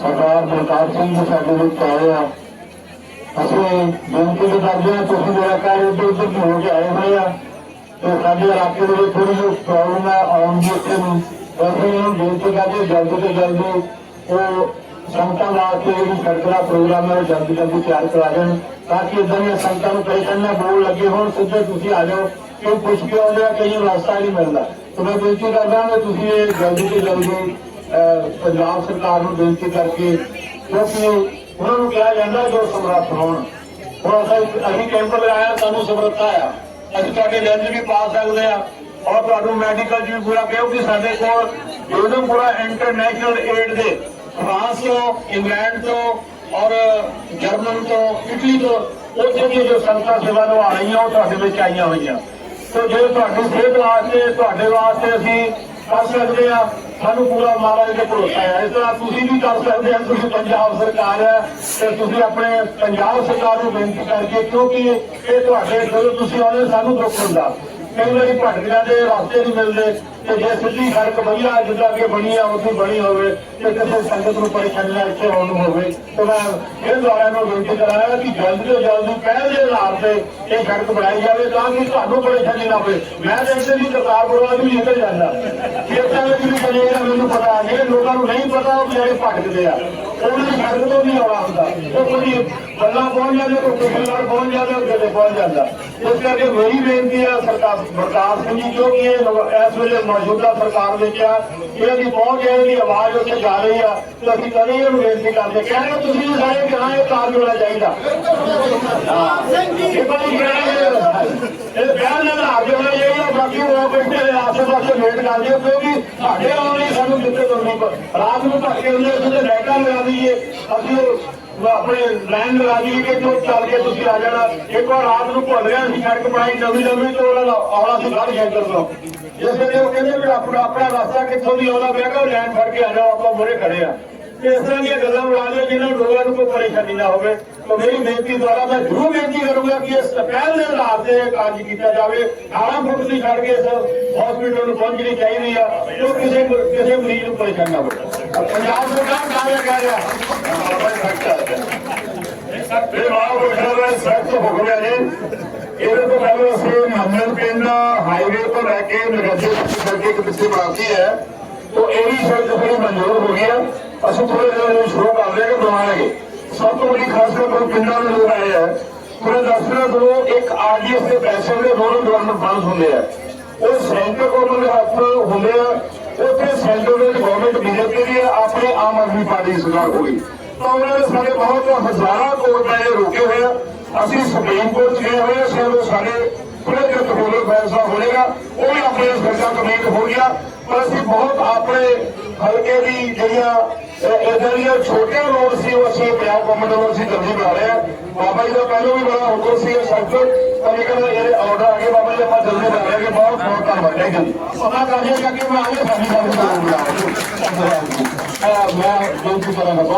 ਸਰਦਾਰ ਬਲਕਾਰ ਸਿੰਘ ਜੀ ਸਾਡੇ ਵਿੱਚ ਆਏ ਆ। ਅਸੀਂ ਬੇਨਤੀ ਵੀ ਕਰਦੇ ਹਾਂ, ਤੁਸੀਂ ਮੇਰਾ ਘਰ ਇੱਧਰ ਉੱਧਰ ਹੋ ਕੇ ਆਏ ਹੋਏ ਆ, ਤੇ ਸਾਡੇ ਇਲਾਕੇ ਦੇ ਵਿੱਚ ਥੋੜੀ ਜਿਹੀ ਪ੍ਰੋਬਲਮ ਹੈ ਆਉਣ ਦੀ ਇੱਥੇ ਨੂੰ। ਅਸੀਂ ਇਹਨੂੰ ਬੇਨਤੀ ਕਰਦੇ ਜਲਦ ਤੋਂ ਜਲਦ ਉਹ ਸੰਗਤਾਂ ਵਾਸਤੇ ਜਿਹੜੀ ਸਰਕਾਰ ਪ੍ਰੋਗਰਾਮ ਹੈ, ਉਹ ਜਲਦੀ ਜਲਦੀ ਤਿਆਰ ਕਰਾ ਦੇਣ, ਤਾਂ ਕਿ ਇਦਾਂ ਦੀਆਂ ਸੰਗਤਾਂ ਨੂੰ ਪਰੇਸ਼ਾਨੀ ਨਾ ਬੋਲ ਲੱਗੇ ਹੋਣ, ਸਿੱਧੇ ਤੁਸੀਂ ਆ ਜਾਓ, ਕੋਈ ਪੁੱਛ ਕੇ ਆਉਂਦੇ ਆ ਕਈ ਰਸਤਾ ਨਹੀਂ ਮਿਲਦਾ। ਤੇ ਮੈਂ ਬੇਨਤੀ ਕਰਦਾ ਕਿ ਤੁਸੀਂ ਇਹ ਜਲਦੀ ਤੋਂ ਜਲਦੀ ਪੰਜਾਬ ਸਰਕਾਰ ਨੂੰ ਬੇਨਤੀ ਕਰਕੇ ਕਿਉਂਕਿ ਉਹਨਾਂ ਨੂੰ ਕਿਹਾ ਜਾਂਦਾ ਜੋ ਸਮਰੱਥ ਹੋਣ। ਹੁਣ ਅਸੀਂ ਅਸੀਂ ਕੈਂਪ ਲਗਾਇਆ, ਸਾਨੂੰ ਸਮਰੱਥਾ ਆ। ਅਸੀਂ ਤੁਹਾਡੇ ਲੈਂਜ ਵੀ ਪਾ ਸਕਦੇ ਆ ਔਰ ਤੁਹਾਨੂੰ ਮੈਡੀਕਲ ਵੀ ਪੂਰਾ, ਕਿਉਂਕਿ ਸਾਡੇ ਕੋਲ ਜਦੋਂ ਪੂਰਾ ਇੰਟਰਨੈਸ਼ਨਲ ਏਡ ਦੇ ਫਰਾਂਸ ਤੋਂ, ਇੰਗਲੈਂਡ ਤੋਂ ਔਰ ਜਰਮਨ ਤੋਂ, ਇਟਲੀ ਤੋਂ, ਉੱਥੇ ਦੀਆਂ ਜੋ ਸੰਸਥਾ ਸੇਵਾ ਨੂੰ ਆ ਰਹੀਆਂ, ਉਹ ਤੁਹਾਡੇ ਵਿੱਚ ਆਈਆਂ ਹੋਈਆਂ। ਸੋ ਜੇ ਤੁਹਾਡੀ ਸਿਹਤ ਵਾਸਤੇ, ਤੁਹਾਡੇ ਵਾਸਤੇ ਅਸੀਂ ਕਰ ਸਕਦੇ ਆ ਸਾਨੂੰ ਪੂਰਾ ਮਹਾਰਾਜ ਤੇ ਭਰੋਸਾ ਹੈ। ਇਸ ਤਰ੍ਹਾਂ ਤੁਸੀਂ ਵੀ ਕਰ ਸਕਦੇ ਆ ਤੁਸੀਂ ਪੰਜਾਬ ਸਰਕਾਰ ਹੈ ਤੇ ਤੁਸੀਂ ਆਪਣੇ ਪੰਜਾਬ ਸਰਕਾਰ ਨੂੰ ਬੇਨਤੀ ਕਰਕੇ, ਕਿਉਂਕਿ ਇਹ ਤੁਹਾਡੇ ਜਦੋਂ ਤੁਸੀਂ ਆਉਂਦੇ ਸਾਨੂੰ ਦੁੱਖ ਹੁੰਦਾ। ਕਈ ਵਾਰੀ ਭਟਕਦਿਆਂ ਦੇ ਰਸਤੇ ਨਹੀਂ ਮਿਲਦੇ। ਤੇ ਜੇ ਸਿੱਧੀ ਸੜਕ ਵਧੀਆ ਜਿੱਦਾਂ ਕਿ ਬਣੀ ਆ, ਉੱਥੇ ਬਣੀ ਹੋਵੇ, ਤੇ ਕਿਸੇ ਸੰਗਤ ਨੂੰ ਪਰੇਸ਼ਾਨੀ ਨਾ ਇੱਥੇ ਆਉਣ ਨੂੰ ਹੋਵੇ, ਤੇ ਮੈਂ ਇਹ ਦੁਆਰਾ ਨੂੰ ਬੇਨਤੀ ਕਰਾਂਗਾ ਕਿ ਜਲਦੀ ਤੋਂ ਜਲਦੀ ਪਹਿਲ ਦੇ ਆਧਾਰ ਤੇ ਇਹ ਸੜਕ ਬਣਾਈ ਜਾਵੇ, ਤਾਂ ਕਿ ਤੁਹਾਨੂੰ ਪਰੇਸ਼ਾਨੀ ਨਾ ਹੋਵੇ। ਮੈਂ ਤਾਂ ਵੀ ਕਰਤਾਰਪੁਰ ਵੱਲ ਵੀ ਨਿਕਲ ਜਾਂਦਾ ਖੇਤਾਂ ਵਿੱਚ ਵੀ ਚਲੇਗਾ ਮੈਨੂੰ ਪਤਾ ਜਿਹੜੇ ਲੋਕਾਂ ਨੂੰ ਨਹੀਂ ਪਤਾ ਉਹ ਜਿਹੜੇ ਭਟਕਦੇ ਆ। ਉਹਨਾਂ ਦੀ ਸੜਕ ਤੋਂ ਨਹੀਂ ਆਉਣਾ ਹੁੰਦਾ। ਉਹ ਕੋਈ ਗੱਲਾਂ ਪਹੁੰਚ ਜਾਂਦੇ, ਕੋਈ ਕਿਸੇ ਪਹੁੰਚ ਜਾਂਦਾ ਉਹ ਕਿਤੇ ਪਹੁੰਚ ਜਾਂਦਾ। ਇਸ ਕਰਕੇ ਮੇਰੀ ਬੇਨਤੀ ਆ, ਸਰਕਾਰ ਬਰਦਾਸ਼ਤ ਸਿੰਘ ਜੀ ਜੋ ਕਿ ਇਸ ਵੇਲੇ ਮੌਜੂਦਾ ਸਰਕਾਰ ਵਿੱਚ ਆ। ਇਹਨਾਂ ਦੀ ਪਹੁੰਚ ਹੈ ਇਹਦੀ ਆਵਾਜ਼ ਉੱਥੇ ਜਾ ਰਹੀ ਆ ਤੇ ਅਸੀਂ ਕਦੇ ਇਹਨੂੰ ਬੇਨਤੀ ਕਰਦੇ। ਕਹਿੰਦੇ ਤੁਸੀਂ ਸਾਰੇ ਕਿ ਇਹ ਕਾਰਜ ਹੋਣਾ ਚਾਹੀਦਾ। ਇਹ ਬੜੀ ਇਹ ਬਿਆਨ ਨਾਲ ਆਗੇ ਹੋਣਾ ਚਾਹੀਦਾ ਬਾਕੀ ਉਹ ਬੈਠੇ ਨੇ ਆਸੇ ਪਾਸੇ ਵੇਟ ਕਰਦੇ ਹੋ ਕਿਉਂਕਿ ਸਾਡੇ ਆਉਣ ਲਈ ਸਾਨੂੰ ਦਿੱਤੇ ਹੋਣੀ ਰਾਤ ਨੂੰ ਧੱਕੇ ਹੁੰਦੇ ਅਸੀਂ ਤੇ ਲਾਈਟਾਂ ਲਗਾ ਦਈਏ। ਅਸੀਂ ਆਪਣੇ ਲਾਈਨ ਲਗਾ ਦਈਏ ਕਿ ਜੋ ਚੱਲ ਕੇ ਤੁਸੀਂ ਆ ਜਾਣਾ। ਇੱਕ ਵਾਰ ਰਾਤ ਨੂੰ ਭੁੱਲ ਗਿਆ ਅਸੀਂ ਸੜਕ ਬਣਾਈ ਨਵੀਂ ਨਵੀਂ, ਤੇ ਉਹਨਾਂ ਦਾ ਆਉਣਾ ਸੀ ਗੜ ਸ਼ੰਕਰ ਤੋਂ। ਜਿਸ ਵੇਲੇ ਉਹ ਕਹਿੰਦੇ ਵੀ ਆਪਣਾ ਆਪਣਾ ਰਸਤਾ ਕਿੱਥੋਂ ਦੀ ਆਉਂਦਾ ਪਿਆ ਕਿ ਲਾਈਨ ਫੜ ਕੇ ਆ ਜਾਓ, ਆਪਾਂ ਮੋਰੇ ਖੜੇ ਆ। ਇਸ ਤਰ੍ਹਾਂ ਦੀਆਂ ਗੱਲਾਂ ਬਣਾ ਲਿਓ, ਜਿਨ੍ਹਾਂ ਨੂੰ ਲੋਕਾਂ ਨੂੰ ਕੋਈ ਪਰੇਸ਼ਾਨੀ ਨਾ ਹੋਵੇ। ਤਾਂ ਮੇਰੀ ਬੇਨਤੀ ਦੁਆਰਾ ਮੈਂ ਜ਼ਰੂਰ ਬੇਨਤੀ ਕਰੂੰਗਾ ਕਿ ਇਸ ਪਹਿਲ ਦੇ ਆਧਾਰ ਤੇ ਕਾਰਜ ਕੀਤਾ ਜਾਵੇ। 18 ਫੁੱਟ ਦੀ ਸੜਕ ਇਸ ਹਸਪੀਟਲ ਨੂੰ ਪਹੁੰਚਣੀ ਚਾਹੀਦੀ ਆ ਜੋ ਕਿਸੇ ਕਿਸੇ ਮਰੀਜ਼ ਨੂੰ ਪਰੇਸ਼ਾਨੀ ਨਾ ਹੋਵੇ। ਪੰਜਾਬ ਸਰਕਾਰ ਕਾਹਦਾ ਕਹਿ ਰਿਹਾ ਇਹ ਮਾਂ ਬਖਸ਼ਾ ਦਾ ਸਖਤ ਹੁਕਮ ਹੈ ਜੀ ਇਹਦੇ ਤੋਂ ਪਹਿਲਾਂ ਅਸੀਂ ਪਿੰਡ ਹਾਈਵੇ ਤੋਂ ਲੈ ਕੇ ਨਗਰਜੇ ਤੱਕ ਇੱਕ ਪਿੱਛੇ ਬਣਾਤੀ ਹੈ। तो ਇਹ ਵੀ ਸੜਕ ਥੋੜੀ ਮਨਜ਼ੂਰ ਹੋ ਗਈ ਹੈ। ਅਸੀਂ ਥੋੜੇ ਦਿਨਾਂ ਨੂੰ ਸ਼ੁਰੂ ਕਰ ਲਿਆ ਕਿ ਬਣਾਵਾਂਗੇ। ਸਭ ਤੋਂ ਵੱਡੀ ਖਾਸ ਗੱਲ ਕੋਈ ਪਿੰਡਾਂ ਦੇ ਲੋਕ ਆਏ ਹੈ। ਪੂਰੇ ਦਸ ਤੋਂ ਇੱਕ ਆਰਡੀਐਸ ਦੇ ਪੈਸੇ ਦੇ ਰੋਡ ਡਿਵੈਲਪਮੈਂਟ ਫੰਡ ਹੁੰਦੇ ਆ ਉਹ ਸੈਂਟਰ ਗਵਰਨਮੈਂਟ ਦੇ ਹੱਥ ਹੁੰਦੇ ਆ। ਉੱਥੇ ਸੈਂਟਰ ਦੇ ਗਵਰਨਮੈਂਟ ਬੀਜੇਪੀ ਦੀ ਹੈ, ਆਪਣੇ ਆਮ ਆਦਮੀ ਪਾਰਟੀ ਦੀ ਸਰਕਾਰ ਹੋ ਗਈ। ਤਾਂ ਉਹਨਾਂ ਨੇ ਸਾਡੇ ਬਹੁਤ ਹਜ਼ਾਰਾਂ ਕਰੋੜ ਰੁਪਏ ਰੁਕੇ ਹੋਏ ਆ। ਅਸੀਂ ਸੁਪਰੀਮ ਕੋਰਟ 'ਚ ਗਏ ਹੋਏ ਆ। ਸਾਡੇ ਥੋੜੇ ਜਿਹਾ ਤਕੋਲਰ ਫੈਸਲਾ ਹੋਵੇਗਾ ਉਹ ਵੀ ਆਪਣੇ ਸਰਕਾਰ ਕਮੇਟ ਹੋ ਗਿਆ ਪਰ ਅਸੀਂ ਬਹੁਤ ਆਪਣੇ ਹਲਕੇ ਦੀ ਜਿਹੜੀਆਂ ਇਦਾਂ ਦੀਆਂ ਛੋਟੀਆਂ ਰੋਡ ਸੀ ਉਹ ਅਸੀਂ ਪੰਜਾਬ ਗਵਰਨਮੈਂਟ ਵੱਲੋਂ ਅਸੀਂ ਜਲਦੀ ਬਣਾ ਰਹੇ ਹਾਂ ਬਾਬਾ ਜੀ ਦਾ ਪਹਿਲਾਂ ਵੀ ਬੜਾ ਹੁਕਮ ਸੀ ਇਹ ਸੈਕਟਰ ਪਰ ਲੇਕਿਨ ਇਹ ਆਰਡਰ ਆ ਗਏ ਬਾਬਾ ਜੀ ਆਪਾਂ ਜਲਦੀ ਕਰ ਰਹੇ ਹਾਂ ਬਹੁਤ ਬਹੁਤ ਧੰਨਵਾਦ ਹੈ ਯੂ ਸਮਾਂ ਕਰਦੇ ਕਿ ਮੈਂ ਆਗੇ ਸਾਡੀ ਗੱਲ ਕਰਾਂਗਾ ਮੈਂ ਬੇਨਤੀ ਕਰਾਂਗਾ ਬਹੁਤ